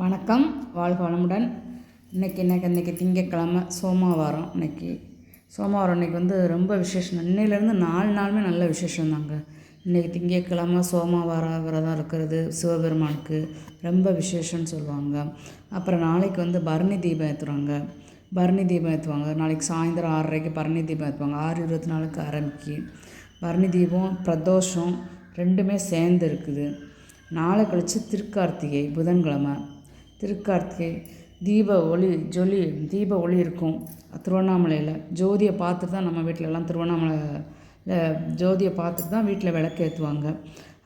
வணக்கம். வாழ்க வளமுடன். இன்றைக்கி இன்னைக்கு இன்றைக்கி திங்கக்கிழமை சோமவாரம் இன்னைக்கு. சோமவாரம் இன்றைக்கி வந்து ரொம்ப விசேஷம். இன்னையிலேருந்து நாலு நாளுமே நல்ல விசேஷம் தாங்க. இன்றைக்கி திங்கக்கிழமை சோமவாரம் விரதம் இருக்கிறது சிவபெருமானுக்கு ரொம்ப விசேஷம்னு சொல்லுவாங்க. அப்புறம் நாளைக்கு வந்து பரணி தீபம் ஏற்றுவாங்க பரணி தீபம் ஏற்றுவாங்க நாளைக்கு சாயந்தரம் ஆறரைக்கு பரணி தீபம் ஏற்றுவாங்க ஆறு இருபத்தி நாலுக்கு ஆரம்பிக்கு. பரணி தீபம் பிரதோஷம் ரெண்டுமே சேர்ந்து இருக்குது. நாளை கழித்து திருக்கார்த்திகை புதன்கிழமை. திருக்கார்த்திகை தீப ஒளி ஜொலி தீப ஒளி இருக்கும் திருவண்ணாமலையில். ஜோதியை பார்த்துட்டு தான் நம்ம வீட்டிலலாம் திருவண்ணாமலையில் ஜோதியை பார்த்துட்டு தான் வீட்டில் விளக்கு ஏற்றுவாங்க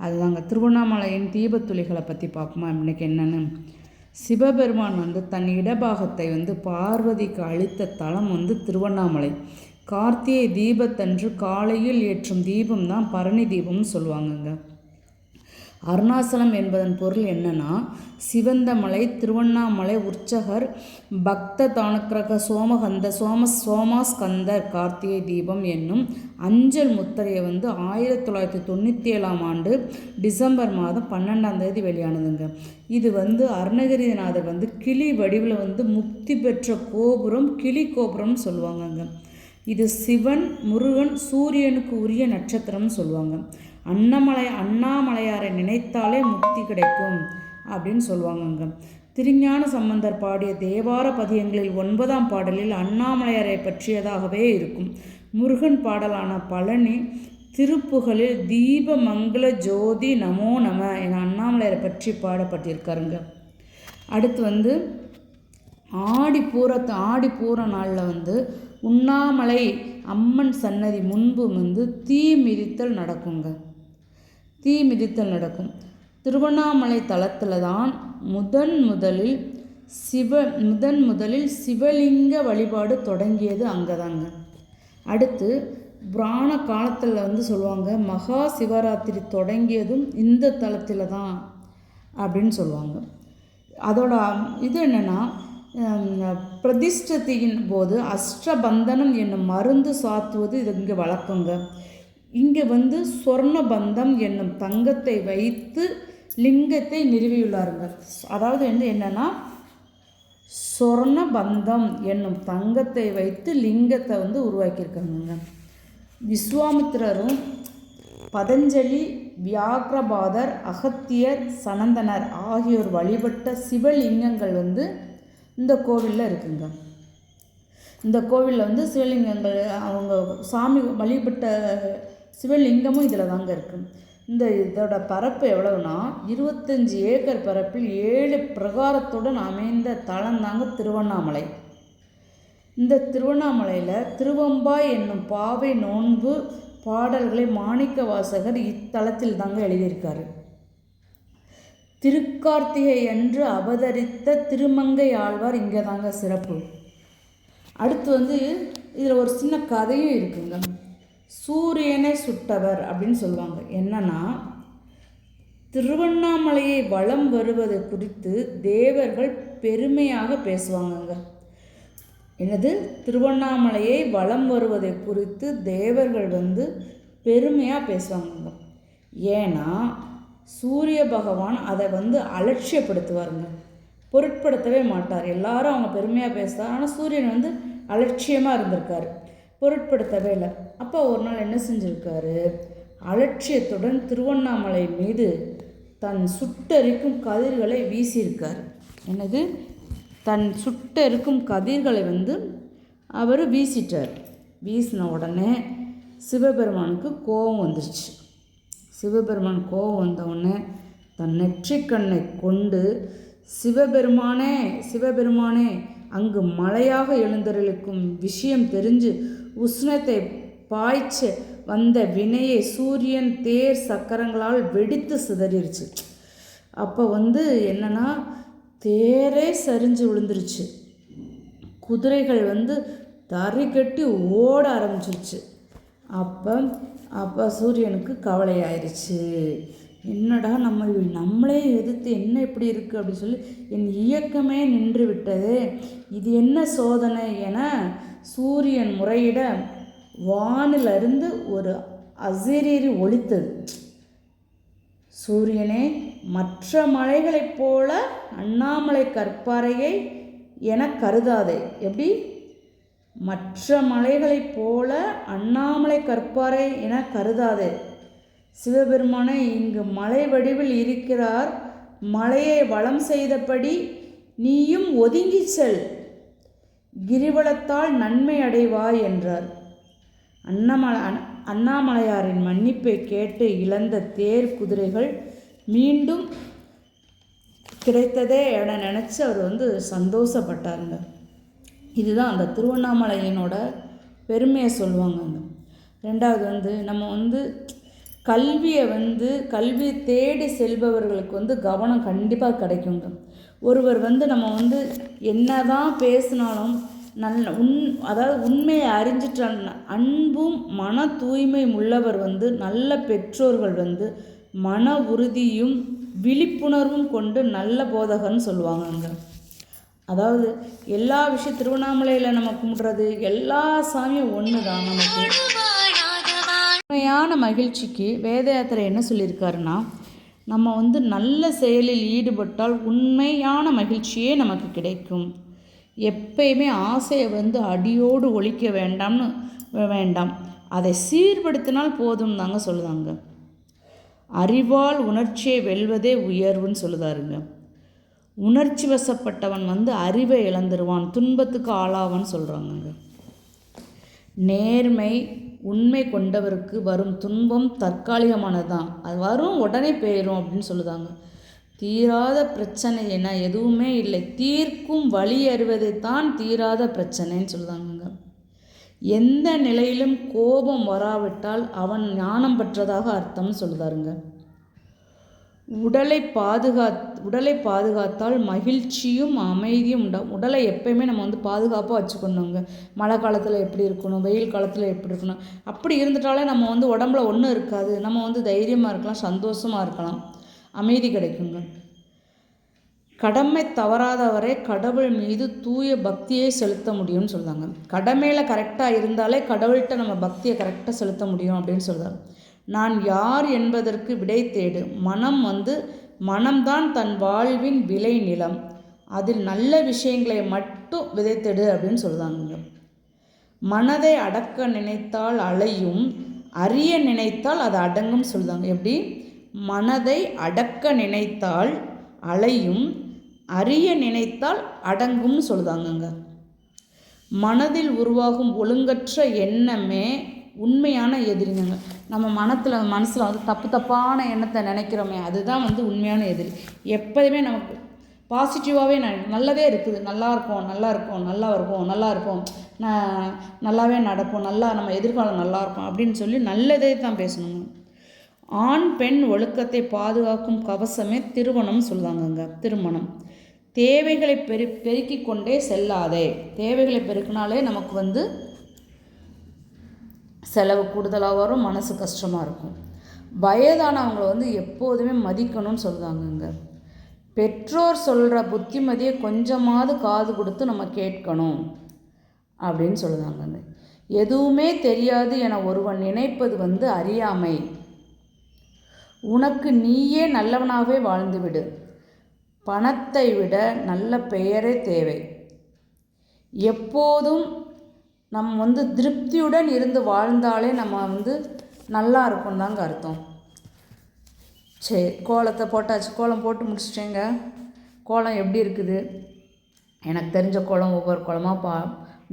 அதுதாங்க திருவண்ணாமலையின் தீபத்துளிகளை பற்றி பார்ப்போமா? இன்றைக்கி என்னென்னு? சிவபெருமான் வந்து தன் இடபாகத்தை வந்து பார்வதிக்கு அளித்த தலம் வந்து திருவண்ணாமலை. கார்த்திகை தீபத்தன்று காலையில் ஏற்றும் தீபம் தான் பரணி தீபம்னு சொல்லுவாங்கங்க. அருணாசலம் என்பதன் பொருள் என்னன்னா சிவந்த மலை திருவண்ணாமலை உற்சகர் பக்த தானுக்கிரக சோமகந்த சோம சோமாஸ்கந்தர் கார்த்திகை தீபம் என்னும் அஞ்சல் முத்திரையை வந்து ஆயிரத்தி தொள்ளாயிரத்தி தொண்ணூற்றி ஏழாம் ஆண்டு டிசம்பர் மாதம் பன்னெண்டாம் தேதி வெளியானதுங்க. இது வந்து அருணகிரிநாதர் வந்து கிளி வடிவில் வந்து முக்தி பெற்ற கோபுரம் கிளி கோபுரம்னு சொல்லுவாங்கங்க. இது சிவன் முருகன் சூரியனுக்கு உரிய நட்சத்திரம்னு சொல்லுவாங்க. அன்னமலை அண்ணாமலையாரை நினைத்தாலே முக்தி கிடைக்கும் அப்படின்னு சொல்லுவாங்கங்க. திருஞான சம்பந்தர் பாடிய தேவார பதியங்களில் ஒன்பதாம் பாடலில் அண்ணாமலையாரை பற்றியதாகவே இருக்கும். முருகன் பாடலான பழனி திருப்புகளில் தீப மங்கள ஜோதி நமோ நம என அண்ணாமலையரை பற்றி பாடப்பட்டிருக்காருங்க. அடுத்து வந்து ஆடி பூரத்து ஆடி பூர நாளில் வந்து உண்ணாமலை அம்மன் சன்னதி முன்பு வந்து தீ மிதித்தல் நடக்குங்க. தீ மிதித்தல் நடக்கும். திருவண்ணாமலை தலத்தில் தான் முதன் முதலில் சிவ முதன் முதலில் சிவலிங்க வழிபாடு தொடங்கியது அங்கே தாங்க அடுத்து புராண காலத்தில் வந்து சொல்லுவாங்க மகா சிவராத்திரி தொடங்கியதும் இந்த தளத்தில் தான் அப்படின்னு சொல்லுவாங்க. அதோட இது என்னென்னா பிரதிஷ்டத்தின் போது அஷ்டபந்தனம் என்னும் மருந்து சாத்துவது இது இங்கே வழக்கங்க. இங்கே வந்து சொர்ண பந்தம் என்னும் தங்கத்தை வைத்து லிங்கத்தை நிறுவியுள்ளாருங்க அதாவது வந்து என்னென்னா சொர்ண பந்தம் என்னும் தங்கத்தை வைத்து லிங்கத்தை வந்து உருவாக்கியிருக்காங்க விஸ்வாமித்திரரும் பதஞ்சலி வியாக்ரபாதர் அகத்தியர் சனந்தனர் ஆகியோர் வழிபட்ட சிவலிங்கங்கள் வந்து இந்த கோவிலில் இருக்குங்க. இந்த கோவிலில் வந்து சிவலிங்கங்கள் அவங்க சாமி வழிபட்ட சிவலிங்கமும் இதில் தாங்க இருக்குது இந்த இதோட பரப்பு எவ்வளவுனா இருபத்தஞ்சி ஏக்கர் பரப்பில் ஏழு பிரகாரத்துடன் அமைந்த தளம் தாங்க திருவண்ணாமலை. இந்த திருவண்ணாமலையில் திருவம்பாய் என்னும் பாவை நோன்பு பாடல்களை மாணிக்க வாசகர் இத்தலத்தில் தாங்க எழுதியிருக்காரு. திருக்கார்த்திகை என்று அவதரித்த திருமங்கை ஆழ்வார் இங்கே தாங்க சிறப்பு. அடுத்து வந்து இதில் ஒரு சின்ன கதையும் இருக்குங்க. சூரியனை சுட்டவர் அப்படின்னு சொல்லுவாங்க. என்னன்னா திருவண்ணாமலையை வளம் வருவது குறித்து தேவர்கள் பெருமையாக பேசுவாங்கங்க. என்னது? திருவண்ணாமலையை வளம் வருவதை குறித்து தேவர்கள் வந்து பெருமையாக பேசுவாங்கங்க. ஏன்னா சூரிய பகவான் அதை வந்து அலட்சியப்படுத்துவாருங்க. பொருட்படுத்தவே மாட்டார். எல்லாரும் அவங்க பெருமையாக பேசுகிறார் ஆனால் சூரியன் வந்து அலட்சியமாக இருந்திருக்காரு. பொருட்படுத்தவே இல்லை. அப்போ ஒரு நாள் என்ன செஞ்சுருக்காரு? அலட்சியத்துடன் திருவண்ணாமலை மீது தன் சுட்டரிக்கும் கதிர்களை வீசியிருக்கார். எனது தன் சுட்டரிக்கும் கதிர்களை வந்து அவர் வீசிட்டார். வீசின உடனே சிவபெருமானுக்கு கோபம் வந்துருச்சு. சிவபெருமான் கோபம் வந்தவுடனே தன் நெற்றிக்கண்ணை கொண்டு சிவபெருமானே சிவபெருமானே அங்கு மழையாக எழுந்தருளுக்கும் விஷயம் தெரிஞ்சு உஷ்ணத்தை பாய்ச்ச வந்த வினையை சூரியன் தேர் சக்கரங்களால் வெடித்து சிதறிடுச்சு அப்போ வந்து என்னென்னா தேரே சரிஞ்சு விழுந்துருச்சு. குதிரைகள் வந்து தறி கட்டி ஓட ஆரம்பிச்சிருச்சு. அப்போ அப்போ சூரியனுக்கு கவலை ஆயிடுச்சு என்னடா நம்ம நம்மளே எதிர்த்து என்ன இப்படி இருக்குது அப்படின்னு சொல்லி என் இயக்கமே நின்று விட்டது. இது என்ன சோதனை என சூரியன் முறையிட வானிலிருந்து ஒரு அசிரீரி ஒழித்தது சூரியனே மற்ற மலைகளைப் போல அண்ணாமலை கற்பாறையை என கருதாதே. எப்படி? மற்ற மலைகளைப் போல அண்ணாமலை கற்பாறை என கருதாதே. சிவபெருமானை இங்கு மலை வடிவில் இருக்கிறார். மலையை வளம் செய்தபடி நீயும் ஒதுங்கி செல். கிரிவலத்தால் நன்மை அடைவாய் என்றார். அண்ணாமலை அண்ணாமலையாரின் மன்னிப்பை கேட்டு இழந்த தேர் குதிரைகள் மீண்டும் கிடைத்ததே என நினச்சி அவர் வந்து சந்தோஷப்பட்டாருங்க. இதுதான் அந்த திருவண்ணாமலையினோட பெருமையை சொல்லுவாங்க ரெண்டாவது வந்து நம்ம வந்து கல்வியை வந்து கல்வி தேடி செல்பவர்களுக்கு வந்து கவனம் கண்டிப்பாக கிடைக்குங்க. ஒருவர் வந்து நம்ம வந்து என்ன தான் பேசினாலும் நல்ல உண் அதாவது உண்மையை அறிஞ்சிட்ட அன்பும் மன தூய்மை உள்ளவர் வந்து நல்ல பெற்றோர்கள் வந்து மன உறுதியும் விழிப்புணர்வும் கொண்டு நல்ல போதகர்னு சொல்லுவாங்க அங்கே அதாவது எல்லா விஷயம் திருவண்ணாமலையில் நம்ம கும்பிட்றது எல்லா சாமியும் ஒன்று தான் நமக்கு. உண்மையான மகிழ்ச்சிக்கு வேத யாத்திரை என்ன சொல்லியிருக்காருன்னா நம்ம வந்து நல்ல செயலில் ஈடுபட்டால் உண்மையான மகிழ்ச்சியே நமக்கு கிடைக்கும். எப்பயுமே ஆசையை வந்து அடியோடு ஒழிக்க வேண்டாம்னு வேண்டாம். அதை சீர்படுத்தினால் போதும் தாங்க சொல்லுதாங்க. அறிவால் உணர்ச்சியை வெல்வதே உயர்வுன்னு சொல்லுதாருங்க. உணர்ச்சி வசப்பட்டவன் வந்து அறிவை இழந்துருவான் துன்பத்துக்கு ஆளாவான்னு சொல்கிறாங்கங்க நேர்மை உண்மை கொண்டவருக்கு வரும் துன்பம் தற்காலிகமானதுதான். அது வரும் உடனே போயிடும் அப்படின்னு சொல்லுதாங்க. தீராத பிரச்சனை என எதுவுமே இல்லை. தீர்க்கும் வழி அறிவதைத்தான் தீராத பிரச்சனைன்னு சொல்லுதாங்க எந்த நிலையிலும் கோபம் வராவிட்டால் அவன் ஞானம் பெற்றதாக அர்த்தம்னு சொல்லுதாருங்க. உடலை பாதுகாத்து உடலை பாதுகாத்தால் மகிழ்ச்சியும் அமைதியும் உண்டாகும். உடலை எப்பயுமே நம்ம வந்து பாதுகாப்பாக வச்சுக்கணுங்க. மழை காலத்தில் எப்படி இருக்கணும்? வெயில் காலத்தில் எப்படி இருக்கணும்? அப்படி இருந்துட்டாலே நம்ம வந்து உடம்புல ஒன்றும் இருக்காது. நம்ம வந்து தைரியமாக இருக்கலாம் சந்தோஷமாக இருக்கலாம். அமைதி கிடைக்குங்க. கடமை தவறாதவரை கடவுள் மீது தூய பக்தியை செலுத்த முடியும்னு சொல்கிறாங்க கடமையில் கரெக்டாக இருந்தாலே கடவுள்கிட்ட நம்ம பக்தியை கரெக்டாக செலுத்த முடியும் அப்படின்னு சொல்கிறாங்க நான் யார் என்பதற்கு விடை தேடு. மனம் வந்து மனம்தான் தன் வாழ்வின் விளை நிலம் அதில் நல்ல விஷயங்களை மட்டும் விதைத்தெடு அப்படின்னு சொல்கிறாங்க மனதை அடக்க நினைத்தால் அலையும் அறிய நினைத்தால் அது அடங்கும் சொல்கிறாங்க எப்படி? மனதை அடக்க நினைத்தால் அலையும் அறிய நினைத்தால் அடங்கும்னு சொல்லுதாங்கங்க மனதில் உருவாகும் ஒழுங்கற்ற எண்ணமே உண்மையான எதிரிங்க. நம்ம மனத்தில் மனசில் வந்து தப்பு தப்பான எண்ணத்தை நினைக்கிறோமே அதுதான் வந்து உண்மையான எதிரி. எப்போதுமே நமக்கு பாசிட்டிவாகவே ந நல்லதே இருக்குது. நல்லா இருக்கும் நல்லா இருக்கும் நல்லா இருக்கும் நல்லா இருக்கும் நல்லாவே நடப்போம் நல்லா நம்ம எதிர்காலம் நல்லா இருக்கும் அப்படின்னு சொல்லி நல்லதே தான் பேசணுங்க. ஆண் பெண் ஒழுக்கத்தை பாதுகாக்கும் கவசமே திருமணம் சொல்லுவாங்கங்க. திருமணம். தேவைகளை பெரு பெருக்கிக் கொண்டே செல்லாதே. தேவைகளை பெருக்கினாலே நமக்கு வந்து செலவு கூடுதலாக வரும் மனசு கஷ்டமாக இருக்கும். வயதானவங்களை வந்து எப்போதுமே மதிக்கணும்னு சொல்லுவாங்கங்க பெற்றோர் சொல்கிற புத்திமதியை கொஞ்சமாவது காது கொடுத்து நம்ம கேட்கணும் அப்படின்னு சொல்லுதாங்க எதுவுமே தெரியாது என ஒருவன் நினைப்பது வந்து அறியாமை. உனக்கு நீயே நல்லவனாகவே வாழ்ந்துவிடு. பணத்தை விட நல்ல பெயரே தேவை. எப்போதும் நம்ம வந்து திருப்தியுடன் இருந்து வாழ்ந்தாலே நம்ம வந்து நல்லா இருக்கும் தாங்க அர்த்தம். சரி கோலத்தை போட்டாச்சு. கோலம் போட்டு முடிச்சிட்டேங்க. கோலம் எப்படி இருக்குது? எனக்கு தெரிஞ்ச கோலம் ஒவ்வொரு கோலமாக பா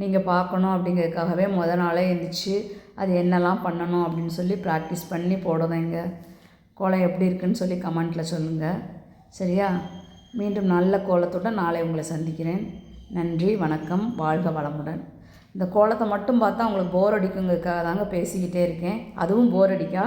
நீங்கள் பார்க்கணும் அப்படிங்கிறதுக்காகவே முத நாளே எழுந்திரிச்சு அது என்னெல்லாம் பண்ணணும் அப்படின்னு சொல்லி ப்ராக்டிஸ் பண்ணி போடுவேங்க கோலம் எப்படி இருக்குன்னு சொல்லி கமெண்ட்டில் சொல்லுங்கள் சரியா? மீண்டும் நல்ல கோலத்துடன் நாளை உங்களை சந்திக்கிறேன். நன்றி வணக்கம். வாழ்க வளமுடன். இந்த கோலத்தை மட்டும் பார்த்தா அவங்களுக்கு போர் அடிக்குங்கிறதுக்காக தாங்க பேசிக்கிட்டே இருக்கேன். அதுவும் போர் அடிக்கா?